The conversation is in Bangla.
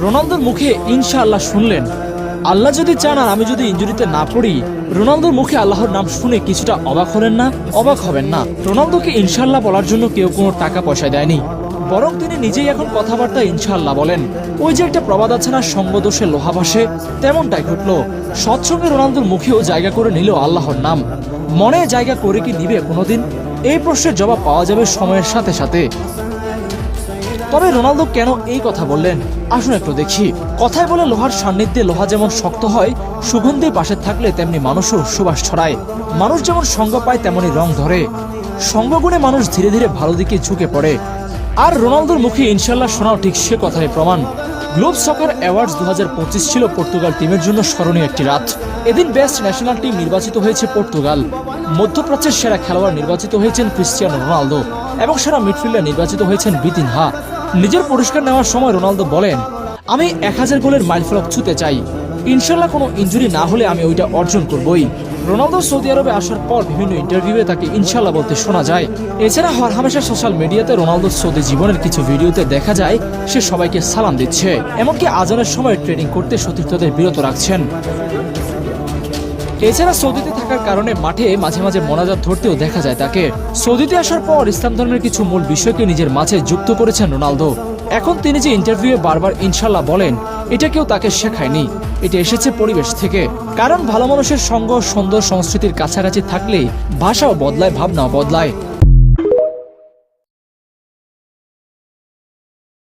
রোনালদোর মুখে ইনশাআল্লাহ শুনলেন। আল্লাহ যদি চান আর আমি যদি ইঞ্জুরিতে না পড়ি, রোনালদোর মুখে আল্লাহর নাম শুনে কিছুটা অবাক হলেন না? অবাক হবেন না। রোনালদোকে ইনশাল্লাহ বলার জন্য কেউ কোনো টাকা পয়সা দেয়নি। বরং তিনি নিজেই এখন কথাবার্তা ইনশাল্লাহ বলেন। ওই যে একটা প্রবাদ আছে না সঙ্গদোষে লোহা ভাসে, তেমনটাই ঘটলো। সৎসঙ্গে রোনালদোর মুখেও জায়গা করে নিল আল্লাহর নাম। মনে জায়গা করে কি নিবে কোনোদিন? এই প্রশ্নের জবাব পাওয়া যাবে সময়ের সাথে সাথে। তবে রোনালদো কেন এই কথা বললেন? আসুন একটু দেখি। কথায় বলে লোহার সান্নিধ্যে লোহা যেমন শক্ত হয় সুগন্ধির পাশে থাকলে তেমনি মানুষও সুবাস ছড়ায়। মানুষ যেমন সঙ্গ পায়, তেমনি রং ধরে। সঙ্গগুণে মানুষ ধীরে ধীরে ভালো দিকে ঝুঁকে পড়ে। আর রোনালদোর মুখে ইনশাল্লাহ শোনাও ঠিক সে কথারই প্রমাণ। গ্লোব সকার অ্যাওয়ার্ডস দু ছিল পর্তুগাল টিমের জন্য স্মরণীয় একটি রাত। এদিন বেস্ট ন্যাশনাল টিম নির্বাচিত হয়েছে পর্তুগাল। মধ্যপ্রাচ্যের সেরা খেলোয়াড় নির্বাচিত হয়েছেন ক্রিস্টিয়ানো রোনালদো এবং সেরা মিডফিল্ডার নির্বাচিত হয়েছেন বিতিনহা। নিজের পুরস্কার নেওয়ার সময় রোনালদো বলেন, আমি এক হাজার গোলের মাইলফলক ছুতে চাই। ইনশাল্লাহ কোনো ইনজুরি না হলে আমি ওইটা অর্জন করবই। রোনালদো সৌদি আরবে আসার পর বিভিন্ন ইন্টারভিউয়ে তাকে ইনশাল্লাহ বলতে শোনা যায়। এছাড়া হর হামেশা সোশ্যাল মিডিয়াতে রোনালদোর সৌদি জীবনের কিছু ভিডিওতে দেখা যায়, সে সবাইকে সালাম দিচ্ছে। এমনকি আজানের সময় ট্রেনিং করতে সতীর্থদের বিরত রাখছেন। এছাড়া সৌদিতে থাকার কারণে মাঠে মাঝে মাঝে মোনাজাত ধরতেও দেখা যায় তাকে। সৌদিতে আসার পর ইসলাম ধর্মের কিছু মূল বিষয়কে নিজের মাঝে যুক্ত করেছেন রোনালদো। এখন তিনি যে ইন্টারভিউয়ে বারবার ইনশাল্লাহ বলেন, এটা কেউ তাকে শেখায়নি। এটা এসেছে পরিবেশ থেকে। কারণ ভালো মানুষের সঙ্গ, সুন্দর সংস্কৃতির কাছাকাছি থাকলে ভাষাও বদলায়, ভাবনাও বদলায়।